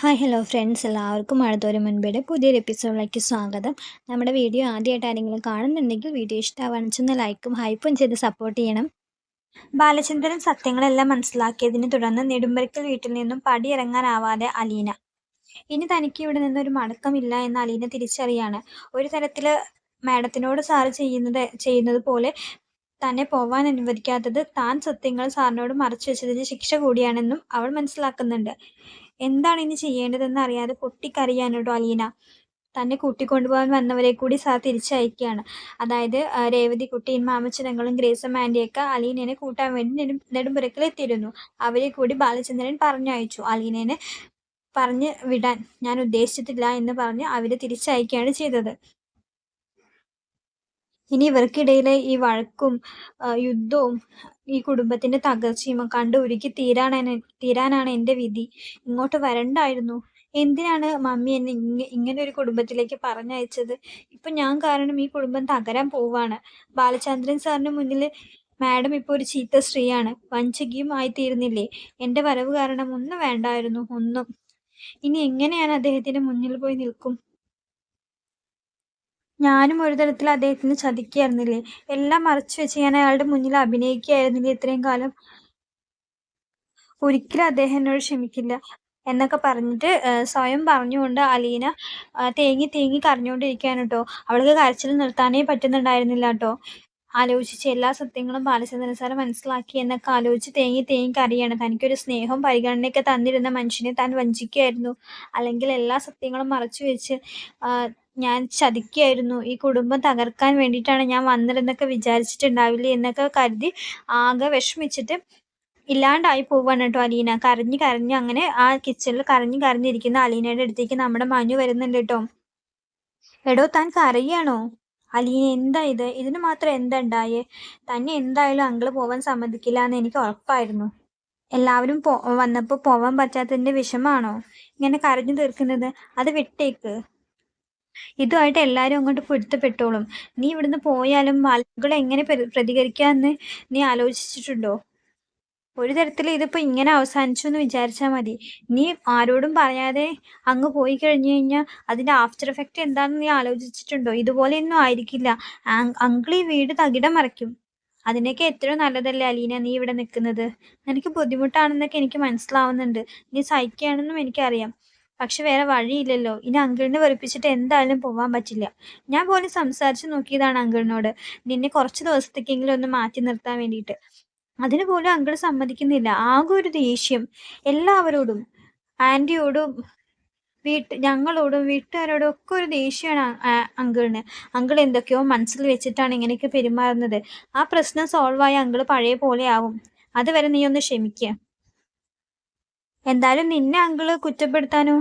Hi hello friends എല്ലാവർക്കും മഴത്തോരം മുൻപേടെ പുതിയൊരു എപ്പിസോഡിലേക്ക് സ്വാഗതം. നമ്മുടെ വീഡിയോ ആദ്യമായിട്ട് ആരെങ്കിലും കാണുന്നുണ്ടെങ്കിൽ വീഡിയോ ഇഷ്ടമാണെന്ന് വെച്ചൊന്ന് ലൈക്കും ഹൈപ്പും ചെയ്ത് സപ്പോർട്ട് ചെയ്യണം. ബാലചന്ദ്രൻ സത്യങ്ങളെല്ലാം മനസ്സിലാക്കിയതിനെ തുടർന്ന് നെടുമ്പരക്കൽ വീട്ടിൽ നിന്നും പടിയിറങ്ങാനാവാതെ അലീന. ഇനി തനിക്ക് ഇവിടെ നിന്നൊരു മടക്കമില്ല എന്ന് അലീന തിരിച്ചറിയാണ്. ഒരു തരത്തിൽ മാഡത്തിനോട് സാറ് ചെയ്യുന്നത് ചെയ്യുന്നത് പോലെ തന്നെ പോവാൻ അനുവദിക്കാത്തത് താൻ സത്യങ്ങൾ സാറിനോട് മറച്ചു വെച്ചതിന് ശിക്ഷ കൂടിയാണെന്നും അവൾ മനസ്സിലാക്കുന്നുണ്ട്. എന്താണ് ഇനി ചെയ്യേണ്ടതെന്ന് അറിയാതെ പൊട്ടിക്കരയാണ് അലീന? തന്നെ കൂട്ടിക്കൊണ്ടുപോകാൻ വന്നവരെ കൂടി സാർ തിരിച്ചയക്കുകയാണ് അതായത് രേവതി കുട്ടിയും മാമച്ചനങ്ങളും ഗ്രേസം ആന്റിയൊക്കെ അലീനേനെ കൂട്ടാൻ വേണ്ടി നെടും നെടുമ്പുരക്കിലെത്തിയിരുന്നു അവരെ കൂടി ബാലചന്ദ്രൻ പറഞ്ഞയച്ചു. അലീനേനെ പറഞ്ഞ് വിടാൻ ഞാൻ ഉദ്ദേശിച്ചിട്ടില്ല എന്ന് പറഞ്ഞ് അവരെ തിരിച്ചയക്കുകയാണ് ചെയ്തത്. ഇനി ഇവർക്കിടയിലെ ഈ വഴക്കും യുദ്ധവും ഈ കുടുംബത്തിന്റെ തകർച്ചയും കണ്ടു ഒരുക്കി തീരാനാണ് തീരാനാണ് എന്റെ വിധി. ഇങ്ങോട്ട് വരണ്ടായിരുന്നു. എന്തിനാണ് മമ്മി എന്നെ ഇങ്ങ ഇങ്ങനെ ഒരു കുടുംബത്തിലേക്ക് പറഞ്ഞയച്ചത്? ഇപ്പൊ ഞാൻ കാരണം ഈ കുടുംബം തകരാൻ പോവാണ്. ബാലചന്ദ്രൻ സാറിന് മുന്നിൽ മാഡം ഇപ്പോൾ ഒരു ചീത്ത സ്ത്രീയാണ്. വഞ്ചകിയും ആയിത്തീരുന്നില്ലേ? എന്റെ വരവ് കാരണം ഒന്നും വേണ്ടായിരുന്നു. ഒന്നും. ഇനി എങ്ങനെയാണ് അദ്ദേഹത്തിന്റെ മുന്നിൽ പോയി നിൽക്കും? ഞാനും ഒരു തരത്തിൽ അദ്ദേഹത്തിന് ചതിക്കുകയായിരുന്നില്ലേ എല്ലാം മറച്ചു വെച്ച് ഞാൻ അയാളുടെ മുന്നിൽ അഭിനയിക്കുകയായിരുന്നില്ലേ ഇത്രയും കാലം? ഒരിക്കലും അദ്ദേഹം എന്നോട് ക്ഷമിക്കില്ല എന്നൊക്കെ പറഞ്ഞിട്ട് സ്വയം പറഞ്ഞുകൊണ്ട് അലീന തേങ്ങി തേങ്ങി കരഞ്ഞുകൊണ്ടിരിക്കുകയാണ് കേട്ടോ. അവൾക്ക് കരച്ചിൽ നിർത്താനേ പറ്റുന്നുണ്ടായിരുന്നില്ല കേട്ടോ. ആലോചിച്ച് എല്ലാ സത്യങ്ങളും സാറ് മനസ്സിലാക്കി എന്നൊക്കെ ആലോചിച്ച് തേങ്ങി തേങ്ങി കറിയാണ് തനിക്കൊരു സ്നേഹം പരിഗണനയൊക്കെ തന്നിരുന്ന മനുഷ്യനെ താൻ വഞ്ചിക്കുകയായിരുന്നു. അല്ലെങ്കിൽ എല്ലാ സത്യങ്ങളും മറച്ചു വെച്ച് ഞാൻ ചതിക്കുകയായിരുന്നു ഈ കുടുംബം തകർക്കാൻ വേണ്ടിയിട്ടാണ് ഞാൻ വന്നതെന്നൊക്കെ വിചാരിച്ചിട്ടുണ്ടാവില്ലേ എന്നൊക്കെ കരുതി ആകെ വിഷമിച്ചിട്ട് ഇല്ലാണ്ടായി പോവാണ് കേട്ടോ അലീന. കരഞ്ഞ് കരഞ്ഞ് അങ്ങനെ ആ കിച്ചണിൽ കരഞ്ഞ് കരഞ്ഞിരിക്കുന്ന അലീനയുടെ അടുത്തേക്ക് നമ്മുടെ മഞ്ഞു വരുന്നുണ്ട് കേട്ടോ. എടോ താൻ കരയാണോ? അലീന എന്താ ഇത്? ഇതിന് മാത്രം എന്താ ഉണ്ടായേ? തന്നെ എന്തായാലും അങ്കിൾ പോവാൻ സമ്മതിക്കില്ല എന്ന് എനിക്ക് ഉറപ്പായിരുന്നു. എല്ലാവരും പോ വന്നപ്പോൾ പോവാൻ പറ്റാത്തതിന്റെ വിഷമാണോ? ഇങ്ങനെ കരഞ്ഞു തീർക്കുന്നത്. അത് വിട്ടേക്ക്. ഇതുമായിട്ട് എല്ലാവരും അങ്ങോട്ട് പൊരുത്തപ്പെട്ടോളും. നീ ഇവിടുന്ന് പോയാലും ആളുകൾ എങ്ങനെ പ്രതികരിക്കാമെന്ന് നീ ആലോചിച്ചിട്ടുണ്ടോ? ഒരു തരത്തിൽ ഇതിപ്പോൾ ഇങ്ങനെ അവസാനിച്ചു എന്ന് വിചാരിച്ചാൽ മതി. നീ ആരോടും പറയാതെ അങ്ങ് പോയി കഴിഞ്ഞു കഴിഞ്ഞാൽ അതിന്റെ ആഫ്റ്റർ എഫക്റ്റ് എന്താണെന്ന് നീ ആലോചിച്ചിട്ടുണ്ടോ? ഇതുപോലെയൊന്നും ആയിരിക്കില്ല. അങ്കിൾ ഈ വീട് തകിടം മറിക്കും. അതിനൊക്കെ എത്രയോ നല്ലതല്ലേ അലീന നീ ഇവിടെ നിൽക്കുന്നത്? നിനക്ക് ബുദ്ധിമുട്ടാണെന്നൊക്കെ എനിക്ക് മനസ്സിലാവുന്നുണ്ട്. നീ സഹിക്കുകയാണെന്നും എനിക്കറിയാം. പക്ഷെ വേറെ വഴിയില്ലല്ലോ. ഇനി അങ്കിളിനെ വെറുപ്പിച്ചിട്ട് എന്തായാലും പോവാൻ പറ്റില്ല. ഞാൻ പോലും സംസാരിച്ചു നോക്കിയതാണ് അങ്കിളിനോട്. നിന്നെ കുറച്ച് ദിവസത്തേക്കെങ്കിലും ഒന്ന് മാറ്റി നിർത്താൻ വേണ്ടിയിട്ട്. അതിന് പോലും അങ്കിൾ സമ്മതിക്കുന്നില്ല. ആകെ ഒരു ദേഷ്യം. എല്ലാവരോടും ആന്റിയോടും വീട്ട് ഞങ്ങളോടും വീട്ടുകാരോടും ഒക്കെ ഒരു ദേഷ്യമാണ് അങ്കിളിന്. അങ്കിൾ എന്തൊക്കെയോ മനസ്സിൽ വെച്ചിട്ടാണ് ഇങ്ങനെയൊക്കെ പെരുമാറുന്നത്. ആ പ്രശ്നം സോൾവ് ആയ അങ്കിൾ പഴയ പോലെ ആവും. അതുവരെ നീ ഒന്ന് ക്ഷമിക്കുക എന്തായാലും നിന്നെ അങ്കിൾ കുറ്റപ്പെടുത്താനോ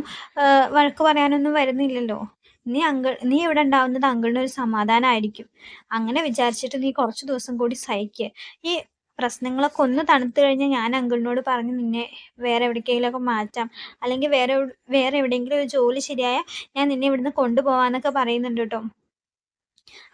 വഴക്ക് പറയാനൊന്നും വരുന്നില്ലല്ലോ. നീ അങ്കിൾ നീ ഇവിടെ ഉണ്ടാവുന്നത് അങ്കിളിന് ഒരു സമാധാനമായിരിക്കും അങ്ങനെ വിചാരിച്ചിട്ട് നീ കുറച്ച് ദിവസം കൂടി സഹിക്കുക ഈ പ്രശ്നങ്ങളൊക്കെ ഒന്ന് തണുത്തു കഴിഞ്ഞാൽ ഞാൻ അങ്കിളിനോട് പറഞ്ഞ് നിന്നെ വേറെ എവിടേക്കെങ്കിലുമൊക്കെ മാറ്റാം. അല്ലെങ്കിൽ വേറെ വേറെ എവിടെയെങ്കിലും ഒരു ജോലി ശരിയായാൽ ഞാൻ നിന്നെ ഇവിടുന്ന് കൊണ്ടുപോകാന്നൊക്കെ പറയുന്നുണ്ട് കേട്ടോ.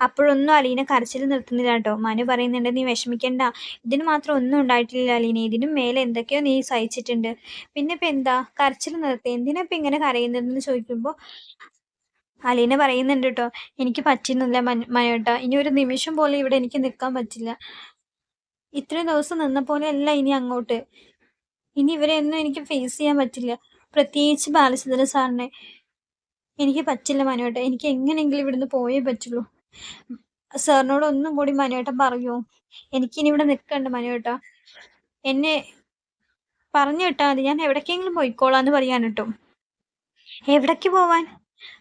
അപ്പോഴൊന്നും അലീന കരച്ചിൽ നിർത്തുന്നില്ല കേട്ടോ. മനു പറയുന്നുണ്ട് നീ വിഷമിക്കണ്ട. ഇതിന് മാത്രം ഒന്നും ഉണ്ടായിട്ടില്ല അലീന. ഇതിനും മേലെ എന്തൊക്കെയോ നീ സഹിച്ചിട്ടുണ്ട്. പിന്നെ ഇപ്പം എന്താ? കരച്ചിൽ നിർത്തി. എന്തിനാ ഇപ്പം ഇങ്ങനെ കരയുന്നതെന്ന് ചോദിക്കുമ്പോൾ അലീന പറയുന്നുണ്ട് കേട്ടോ എനിക്ക് പറ്റുന്നില്ല മനോട്ട. ഇനി ഒരു നിമിഷം പോലും ഇവിടെ എനിക്ക് നിൽക്കാൻ പറ്റില്ല. ഇത്രയും ദിവസം നിന്ന പോലെ അല്ല ഇനി അങ്ങോട്ട്. ഇനി ഇവരെ ഒന്നും എനിക്ക് ഫേസ് ചെയ്യാൻ പറ്റില്ല. പ്രത്യേകിച്ച് ബാലചന്ദ്ര സാറിനെ. എനിക്ക് പറ്റില്ല മനോട്ട. എനിക്ക് എങ്ങനെയെങ്കിലും ഇവിടുന്ന് പോയേ പറ്റുള്ളൂ. സാറിനോട് ഒന്നും കൂടി മനുവേട്ടൻ പറയൂ. എനിക്കിനി ഇവിടെ നിൽക്കണ്ട മനുവേട്ട. എന്നെ പറഞ്ഞു വിട്ടാൽ മതി. ഞാൻ എവിടേക്കെങ്കിലും പോയിക്കോളാന്ന് പറയാൻ കേട്ടോ എവിടേക്ക് പോവാൻ?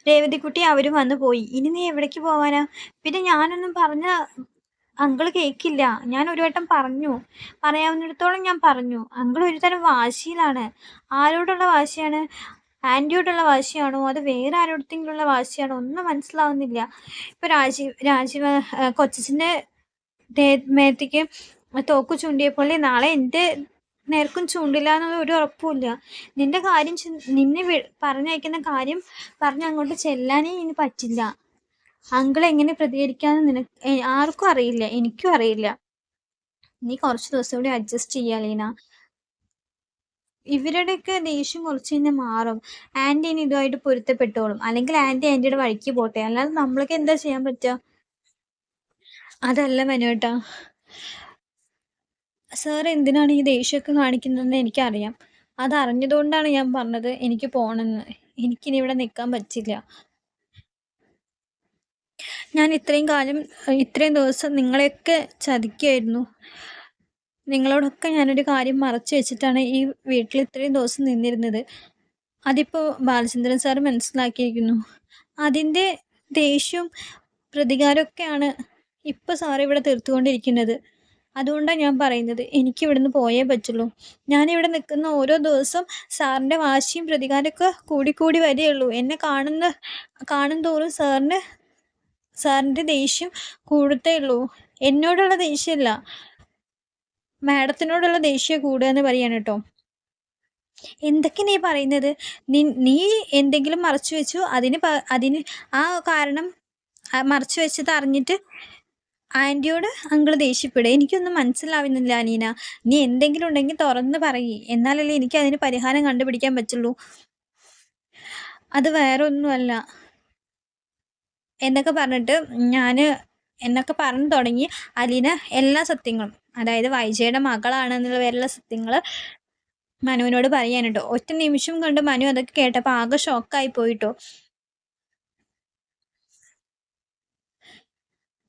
രേവതിക്കുട്ടി അവരും വന്നു പോയി. ഇനി നീ എവിടേക്ക് പോവാനാ? പിന്നെ ഞാനൊന്നും പറഞ്ഞ അങ്കിൾ കേൾക്കില്ല ഞാൻ ഒരു വട്ടം പറഞ്ഞു. പറയാവുന്നിടത്തോളം ഞാൻ പറഞ്ഞു. അങ്കിൾ ഒരു തരം വാശിയിലാണ്. ആരോടുള്ള വാശിയാണ്? ആന്റിയോടുള്ള വാശിയാണോ? അത് വേറെ ആരോടത്തെങ്കിലുള്ള വാശിയാണോ? ഒന്നും മനസ്സിലാവുന്നില്ല. ഇപ്പൊ രാജീവ് രാജീവ് കൊച്ചച്ഛന്റെ മേത്തേക്ക് തോക്ക് ചൂണ്ടിയപ്പോലെ നാളെ എന്റെ നേർക്കും ചൂണ്ടില്ല എന്നുള്ള ഒരു ഉറപ്പുമില്ല. നിന്റെ കാര്യം നിന്നെ പറഞ്ഞയക്കുന്ന കാര്യം പറഞ്ഞ് അങ്ങോട്ട് ചെല്ലാനേ ഇനി പറ്റില്ല. അങ്കിൾ എങ്ങനെ പ്രതികരിക്കാന്ന് നിനക്ക് ആർക്കും അറിയില്ല. എനിക്കും അറിയില്ല. നീ കുറച്ച് ദിവസം കൂടി അഡ്ജസ്റ്റ് ചെയ്യാ ലീന. ഇവരുടെയൊക്കെ ദേഷ്യം കുറച്ച് കഴിഞ്ഞാൽ മാറും. ആന്റി ഇനി ഇതുമായിട്ട് പൊരുത്തപ്പെട്ടോളും. അല്ലെങ്കിൽ ആന്റി ആന്റിയുടെ വഴിക്ക് പോട്ടെ. അല്ലാതെ നമ്മളൊക്കെ എന്താ ചെയ്യാൻ പറ്റുക അതല്ല മനുവേട്ടാ സാർ എന്തിനാണ് ഈ ദേഷ്യമൊക്കെ കാണിക്കുന്നതെന്ന് എനിക്കറിയാം. അതറിഞ്ഞതുകൊണ്ടാണ് ഞാൻ പറഞ്ഞത് എനിക്ക് പോകണമെന്ന് എനിക്കിനി ഇവിടെ നിൽക്കാൻ പറ്റില്ല. ഞാൻ ഇത്രയും കാലം ഇത്രയും ദിവസം നിങ്ങളെയൊക്കെ ചതിക്കുമായിരുന്നു നിങ്ങളോടൊക്കെ ഞാനൊരു കാര്യം മറച്ചു വെച്ചിട്ടാണ് ഈ വീട്ടിൽ ഇത്രയും ദിവസം നിന്നിരുന്നത്. അതിപ്പോൾ ബാലചന്ദ്രൻ സാർ മനസ്സിലാക്കിയിരിക്കുന്നു. അതിന്റെ ദേഷ്യവും പ്രതികാരമൊക്കെയാണ് ഇപ്പോൾ സാർ ഇവിടെ തീർത്തുകൊണ്ടിരിക്കുന്നത്. അതുകൊണ്ടാണ് ഞാൻ പറയുന്നത് എനിക്ക് ഇവിടുന്ന് പോയേ പറ്റുള്ളൂ. ഞാനിവിടെ നിൽക്കുന്ന ഓരോ ദിവസം സാറിന്റെ വാശിയും പ്രതികാരമൊക്കെ കൂടിക്കൂടി വരികയുള്ളൂ എന്നെ കാണുന്ന കാണും തോറും സാറിന് സാറിന്റെ ദേഷ്യം കൂടത്തേ ഉള്ളൂ. എന്നോടുള്ള ദേഷ്യമല്ല. മാഡത്തിനോടുള്ള ദേഷ്യം കൂടുക എന്ന് പറയാണ് കേട്ടോ. എന്തൊക്കെ നീ പറയുന്നത്? നീ എന്തെങ്കിലും മറച്ചു വെച്ചു? അതിന് അതിന് ആ കാരണം മറച്ചു വെച്ചത് അറിഞ്ഞിട്ട് ആന്റിയോട് അങ്കിൾ ദേഷ്യപ്പെടുക. എനിക്കൊന്നും മനസ്സിലാവുന്നില്ല അനീന. നീ എന്തെങ്കിലും ഉണ്ടെങ്കിൽ തുറന്ന് പറയ്. എന്നാലല്ലേ എനിക്ക് അതിന് പരിഹാരം കണ്ടുപിടിക്കാൻ പറ്റുള്ളൂ. അത് വേറെ ഒന്നുമല്ല എന്നൊക്കെ പറഞ്ഞിട്ട് ഞാൻ എന്നൊക്കെ പറഞ്ഞു തുടങ്ങി അലീന എല്ലാ സത്യങ്ങളും. അതായത് വൈജയുടെ മകളാണെന്നുള്ള പേരുള്ള സത്യങ്ങൾ മനുവിനോട് പറയാനുണ്ടോ. ഒറ്റ നിമിഷം കൊണ്ട് മനു അതൊക്കെ കേട്ടപ്പോൾ ആകെ ഷോക്കായി പോയിട്ടോ.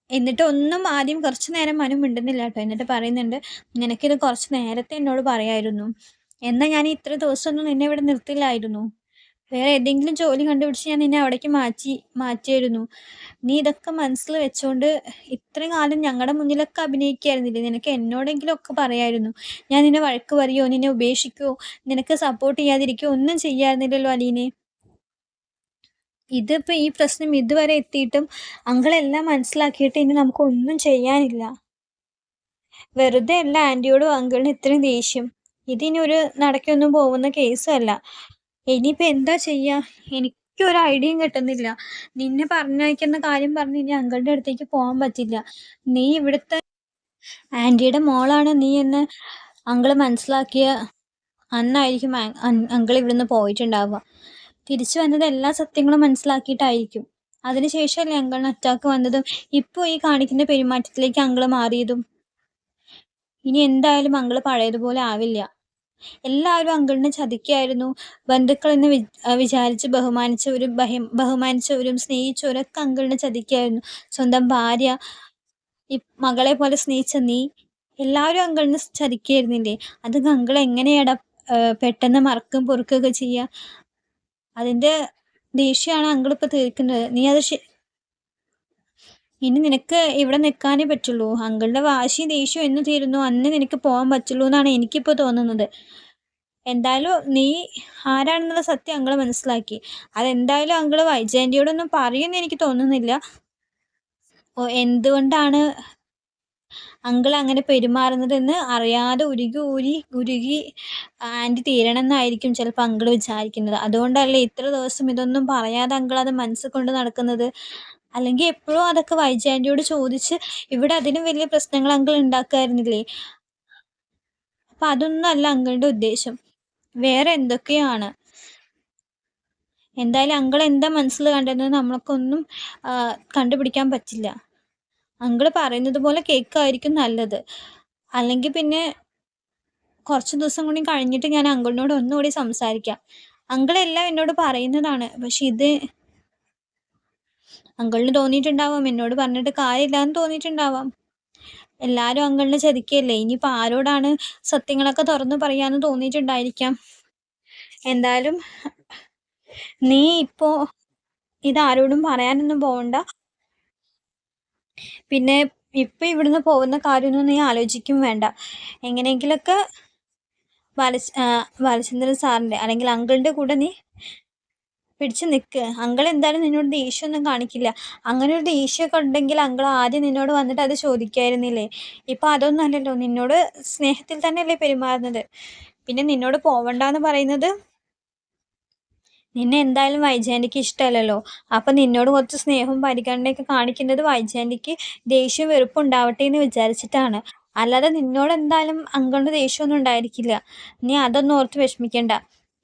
എന്നിട്ട് ഒന്നും ആദ്യം കുറച്ച് നേരം മനു മിണ്ടുന്നില്ല കേട്ടോ. എന്നിട്ട് പറയുന്നുണ്ട് നിനക്കിത് കുറച്ച് നേരത്തെ എന്നോട് പറയായിരുന്നു. എന്നാൽ ഞാൻ ഇത്ര ദിവസമൊന്നും നിന്നെ ഇവിടെ നിർത്തില്ലായിരുന്നു. വേറെ ഏതെങ്കിലും ജോലി കണ്ടുപിടിച്ച് ഞാൻ നിന്നെ അവിടേക്ക് മാറ്റി മാറ്റിയായിരുന്നു. നീ ഇതൊക്കെ മനസ്സിൽ വെച്ചുകൊണ്ട് ഇത്രയും കാലം ഞങ്ങളുടെ മുന്നിലൊക്കെ അഭിനയിക്കായിരുന്നില്ലേ? നിനക്ക് എന്നോടെങ്കിലും ഒക്കെ പറയായിരുന്നു. ഞാൻ നിന്നെ വഴക്ക് പറയോ? നിന്നെ ഉപേക്ഷിക്കോ? നിനക്ക് സപ്പോർട്ട് ചെയ്യാതിരിക്കോ? ഒന്നും ചെയ്യായിരുന്നില്ലല്ലോ അലീനെ. ഇതിപ്പോൾ ഈ പ്രശ്നം ഇതുവരെ എത്തിയിട്ടും അങ്കളെല്ലാം മനസ്സിലാക്കിയിട്ട് ഇനി നമുക്ക് ഒന്നും ചെയ്യാനില്ല. വെറുതെ അല്ല ആന്റിയോടും അങ്കിളിനും ഇത്രയും ദേഷ്യം. ഇതിനൊരു നടക്കൊന്നും പോകുന്ന കേസല്ല ഇനിയിപ്പോൾ എന്താ ചെയ്യുക എനിക്കൊരു ഐഡിയയും കിട്ടുന്നില്ല. നിന്നെ പറഞ്ഞയക്കുന്ന കാര്യം പറഞ്ഞ് ഇനി അങ്കളുടെ അടുത്തേക്ക് പോകാൻ പറ്റില്ല. നീ ഇവിടുത്തെ ആന്റിയുടെ മോളാണ്. നീ എന്ന് അങ്കിൾ മനസ്സിലാക്കിയ അന്നായിരിക്കും അങ്കിൾ ഇവിടുന്ന് പോയിട്ടുണ്ടാവുക. തിരിച്ചു വന്നത് എല്ലാ സത്യങ്ങളും മനസ്സിലാക്കിയിട്ടായിരിക്കും. അതിനുശേഷമല്ലേ അങ്കിളിന് അറ്റാക്ക് വന്നതും? ഇപ്പോൾ ഈ കാണിക്കുന്ന പെരുമാറ്റത്തിലേക്ക് അങ്കിൾ മാറിയതും? ഇനി എന്തായാലും അങ്കിൾ പഴയതുപോലെ ആവില്ല. എല്ലാവരും അങ്കിളിനെ ചതിക്കായിരുന്നു. ബന്ധുക്കളെന്ന് വി വിചാരിച്ച് ബഹുമാനിച്ചവരും ബഹി ബഹുമാനിച്ചവരും സ്നേഹിച്ചവരൊക്കെ അങ്കിളിനെ ചതിക്കായിരുന്നു. സ്വന്തം ഭാര്യ ഈ മകളെ പോലെ സ്നേഹിച്ച നീ എല്ലാവരും അങ്കിളിനെ ചതിക്കായിരുന്നില്ലേ? അത് അങ്കിൾ എങ്ങനെയാടാ പെട്ടെന്ന് മറക്കും പൊറുക്കുകയൊക്കെ ചെയ്യുക അതിന്റെ ദേഷ്യമാണ് അങ്കിൾ ഇപ്പോൾ തീർക്കുന്നത്. നീ അത് ഇനി നിനക്ക് ഇവിടെ നിൽക്കാനേ പറ്റുള്ളൂ. അങ്കിളുടെ വാശി ദേഷ്യം എന്ന് തീരുന്നു. അന്ന് നിനക്ക് പോകാൻ പറ്റുള്ളൂ എന്നാണ് എനിക്കിപ്പോൾ തോന്നുന്നത്. എന്തായാലും നീ ആരാണെന്നുള്ള സത്യം അങ്കിൾ മനസ്സിലാക്കി. അതെന്തായാലും അങ്കിൾ വൈജയന്റെയോടൊന്നും പറയുമെന്ന് എനിക്ക് തോന്നുന്നില്ല. ഓ എന്തുകൊണ്ടാണ് അങ്കിൾ അങ്ങനെ പെരുമാറുന്നതെന്ന് അറിയാതെ ഉരുകി ഊരി ഉരുകി ആന്റി തീരണമെന്നായിരിക്കും ചിലപ്പോൾ അങ്കിൾ വിചാരിക്കുന്നത്. അതുകൊണ്ടല്ലേ ഇത്ര ദിവസം ഇതൊന്നും പറയാതെ അങ്കിൾ അത് മനസ്സിൽ കൊണ്ട് നടക്കുന്നത്? അല്ലെങ്കിൽ എപ്പോഴും അതൊക്കെ വൈജയന്തിയോട് ചോദിച്ച് ഇവിടെ അതിനും വലിയ പ്രശ്നങ്ങൾ അങ്കിൾ ഉണ്ടാക്കുമായിരുന്നില്ലേ അപ്പം അതൊന്നും അല്ല അങ്കിളുടെ ഉദ്ദേശം. വേറെ എന്തൊക്കെയാണ്? എന്തായാലും അങ്കിൾ എന്താ മനസ്സിൽ കണ്ടതെന്ന് നമ്മൾക്കൊന്നും കണ്ടുപിടിക്കാൻ പറ്റില്ല. അങ്കിൾ പറയുന്നത് പോലെ കേൾക്കായിരിക്കും നല്ലത്. അല്ലെങ്കിൽ പിന്നെ കുറച്ച് ദിവസം കൂടി കഴിഞ്ഞിട്ട് ഞാൻ അങ്കിളിനോട് ഒന്നുകൂടി സംസാരിക്കാം. അങ്കിളെല്ലാം എന്നോട് പറയുന്നതാണ്. പക്ഷെ ഇത് അങ്കിളിന് തോന്നിയിട്ടുണ്ടാവാം. എന്നോട് പറഞ്ഞിട്ട് കാര്യമില്ല എന്ന് തോന്നിയിട്ടുണ്ടാവാം. എല്ലാവരും അങ്കിളിനെ ചതിക്കല്ലേ? ഇനിയിപ്പോൾ ആരോടാണ് സത്യങ്ങളൊക്കെ തുറന്നു പറയാന്ന് തോന്നിയിട്ടുണ്ടായിരിക്കാം. എന്തായാലും നീ ഇപ്പോൾ ഇതാരോടും പറയാനൊന്നും പോകണ്ട പിന്നെ ഇപ്പം ഇവിടുന്ന് പോകുന്ന കാര്യമൊന്നും നീ ആലോചിക്കും വേണ്ട. എങ്ങനെയെങ്കിലൊക്കെ ബാലച ബാലചന്ദ്രൻ സാറിന്റെ അല്ലെങ്കിൽ അങ്കിളിന്റെ കൂടെ നീ പിടിച്ച് നിൽക്ക് അങ്കൾ എന്തായാലും നിന്നോട് ദേഷ്യമൊന്നും കാണിക്കില്ല. അങ്ങനെ ഒരു ദേഷ്യമൊക്കെ ഉണ്ടെങ്കിൽ അങ്കൾ ആദ്യം നിന്നോട് വന്നിട്ട് അത് ചോദിക്കായിരുന്നില്ലേ? ഇപ്പം അതൊന്നും അല്ലല്ലോ. നിന്നോട് സ്നേഹത്തിൽ തന്നെയല്ലേ പെരുമാറുന്നത്? പിന്നെ നിന്നോട് പോവണ്ടെന്ന് പറയുന്നത്? നിന്നെ എന്തായാലും വൈജയന്തിക്ക് ഇഷ്ടമല്ലല്ലോ. അപ്പം നിന്നോട് കുറച്ച് സ്നേഹവും പരിഗണനയൊക്കെ കാണിക്കുന്നത് വൈജയന്തിക്ക് ദേഷ്യവും വെറുപ്പും ഉണ്ടാവട്ടെ എന്ന് വിചാരിച്ചിട്ടാണ്. അല്ലാതെ നിന്നോട് എന്തായാലും അങ്കളുടെ ദേഷ്യമൊന്നും ഉണ്ടായിരിക്കില്ല. നീ അതൊന്നും ഓർത്ത് വിഷമിക്കണ്ട.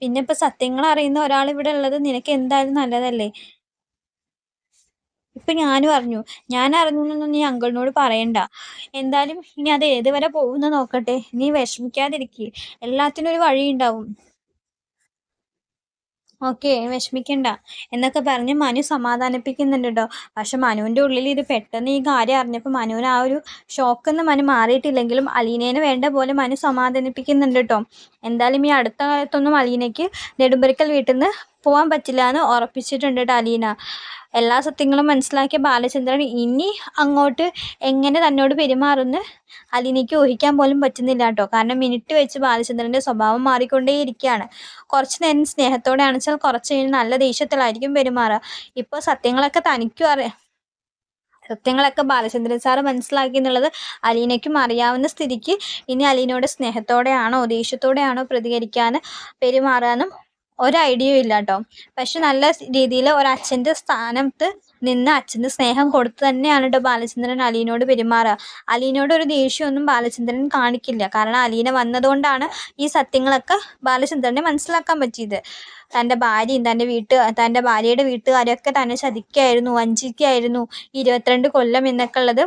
പിന്നെ ഇപ്പൊ സത്യങ്ങൾ അറിയുന്ന ഒരാൾ ഇവിടെ ഉള്ളത് നിനക്ക് എന്തായാലും നല്ലതല്ലേ? ഇപ്പൊ ഞാനും അറിഞ്ഞു. ഞാൻ അറിഞ്ഞൊന്നും നീ അങ്കിളിനോട് പറയണ്ട. എന്തായാലും ഇനി അത് ഏതുവരെ പോകുന്ന നോക്കട്ടെ. നീ വിഷമിക്കാതിരിക്കുക എല്ലാത്തിനും ഒരു വഴിയുണ്ടാവും. ഓക്കെ വിഷമിക്കണ്ട. എന്നൊക്കെ പറഞ്ഞ് മനു സമാധാനിപ്പിക്കുന്നുണ്ട് കേട്ടോ പക്ഷെ മനുവിന്റെ ഉള്ളിൽ ഇത് പെട്ടെന്ന് ഈ കാര്യം അറിഞ്ഞപ്പോൾ മനുവിന് ആ ഒരു ഷോക്കെന്ന് മനു മാറിയിട്ടില്ലെങ്കിലും അലീനേനെ വേണ്ട പോലെ മനു സമാധാനിപ്പിക്കുന്നുണ്ട് കേട്ടോ എന്തായാലും ഈ അടുത്ത കാലത്തൊന്നും അലീനയ്ക്ക് നെടുമ്പരിക്കൽ വീട്ടിൽ നിന്ന് പോകാൻ പറ്റില്ല എന്ന് ഉറപ്പിച്ചിട്ടുണ്ട് ടാലീന എല്ലാ സത്യങ്ങളും മനസ്സിലാക്കിയ ബാലചന്ദ്രൻ ഇനി അങ്ങോട്ട് എങ്ങനെ തന്നോട് പെരുമാറുമെന്ന് അലീനയ്ക്ക് ഊഹിക്കാൻ പോലും പറ്റുന്നില്ല കേട്ടോ. കാരണം മിനിറ്റ് വെച്ച് ബാലചന്ദ്രന്റെ സ്വഭാവം മാറിക്കൊണ്ടേയിരിക്കുകയാണ്. കുറച്ച് നേരം സ്നേഹത്തോടെ അണച്ചാൽ കുറച്ച് കഴിഞ്ഞ് നല്ല ദേഷ്യത്തിലായിരിക്കും പെരുമാറുക. ഇപ്പോൾ സത്യങ്ങളൊക്കെ തനിക്കും അറിയാം സത്യങ്ങളൊക്കെ ബാലചന്ദ്രൻ സാറ് മനസ്സിലാക്കി എന്നുള്ളത് അലീനയ്ക്കും അറിയാവുന്ന സ്ഥിതിക്ക് ഇനി അലീനയോട് സ്നേഹത്തോടെയാണോ ദേഷ്യത്തോടെയാണോ പ്രതികരിക്കാൻ പെരുമാറാനും ഒരു ഐഡിയയും ഇല്ല കേട്ടോ പക്ഷെ നല്ല രീതിയിൽ ഒരു അച്ഛന്റെ സ്ഥാനത്ത് നിന്ന് അച്ഛന്റെ സ്നേഹം കൊടുത്ത് തന്നെയാണ് കേട്ടോ ബാലചന്ദ്രൻ അലീനോട് പെരുമാറുക. അലീനോട് ഒരു ദേഷ്യമൊന്നും ബാലചന്ദ്രൻ കാണിക്കില്ല. കാരണം അലീന വന്നതുകൊണ്ടാണ് ഈ സത്യങ്ങളൊക്കെ ബാലചന്ദ്രനെ മനസ്സിലാക്കാൻ പറ്റിയത്. തന്റെ ഭാര്യയും തന്റെ വീട്ട് തന്റെ ഭാര്യയുടെ വീട്ടുകാരൊക്കെ തന്നെ ചതിക്കായിരുന്നു വഞ്ചിക്കായിരുന്നു ഇരുപത്തിരണ്ട് കൊല്ലം എന്നൊക്കെ ഉള്ളത്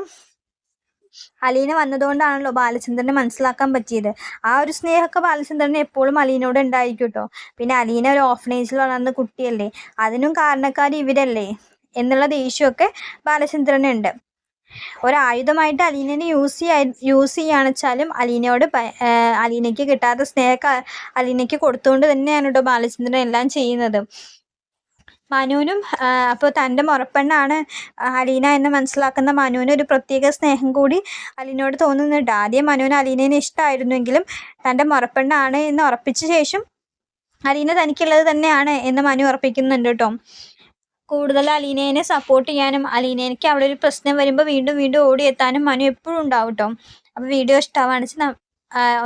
അലീന വന്നതുകൊണ്ടാണല്ലോ ബാലചന്ദ്രനെ മനസ്സിലാക്കാൻ പറ്റിയത്. ആ ഒരു സ്നേഹമൊക്കെ ബാലചന്ദ്രന് എപ്പോഴും അലീനോട് ഉണ്ടായിരിക്കും കേട്ടോ. പിന്നെ അലീന ഒരു ഓഫനേജിൽ വളർന്ന കുട്ടിയല്ലേ. അതിനും കാരണക്കാർ ഇവരല്ലേ എന്നുള്ള ദേഷ്യമൊക്കെ ബാലചന്ദ്രനുണ്ട്. ഒരായുധമായിട്ട് അലീനനെ യൂസ് ചെയ്യാൻ യൂസ് ചെയ്യുകയാണെച്ചാലും അലീനയോട് അലീനയ്ക്ക് കിട്ടാത്ത സ്നേഹമൊക്കെ അലീനയ്ക്ക് കൊടുത്തുകൊണ്ട് തന്നെയാണ് കേട്ടോ ബാലചന്ദ്രൻ എല്ലാം ചെയ്യുന്നത്. മനുവിനും അപ്പോൾ തന്റെ മുറപ്പെണ്ണാണ് അലീന എന്ന് മനസ്സിലാക്കുന്ന മനുവിന് ഒരു പ്രത്യേക സ്നേഹം കൂടി അലീനയോട് തോന്നുന്നുണ്ട്. ആദ്യം മനുവിന് അലീനേനെ ഇഷ്ടമായിരുന്നുവെങ്കിലും തന്റെ മുറപ്പെണ്ണാണ് എന്ന് ഉറപ്പിച്ച ശേഷം അലീന തനിക്കുള്ളത് തന്നെയാണ് എന്ന് മനു ഉറപ്പിക്കുന്നുണ്ട് കേട്ടോ. കൂടുതൽ അലീനേനെ സപ്പോർട്ട് ചെയ്യാനും അലീനയ്ക്ക് അവിടെ ഒരു പ്രശ്നം വരുമ്പോൾ വീണ്ടും വീണ്ടും ഓടിയെത്താനും മനു എപ്പോഴും ഉണ്ടാവും കേട്ടോ. അപ്പോൾ വീഡിയോ ഇഷ്ടമാണെന്ന് വെച്ചാൽ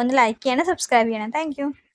ഒന്ന് ലൈക്ക് ചെയ്യണം സബ്സ്ക്രൈബ് ചെയ്യണം. താങ്ക്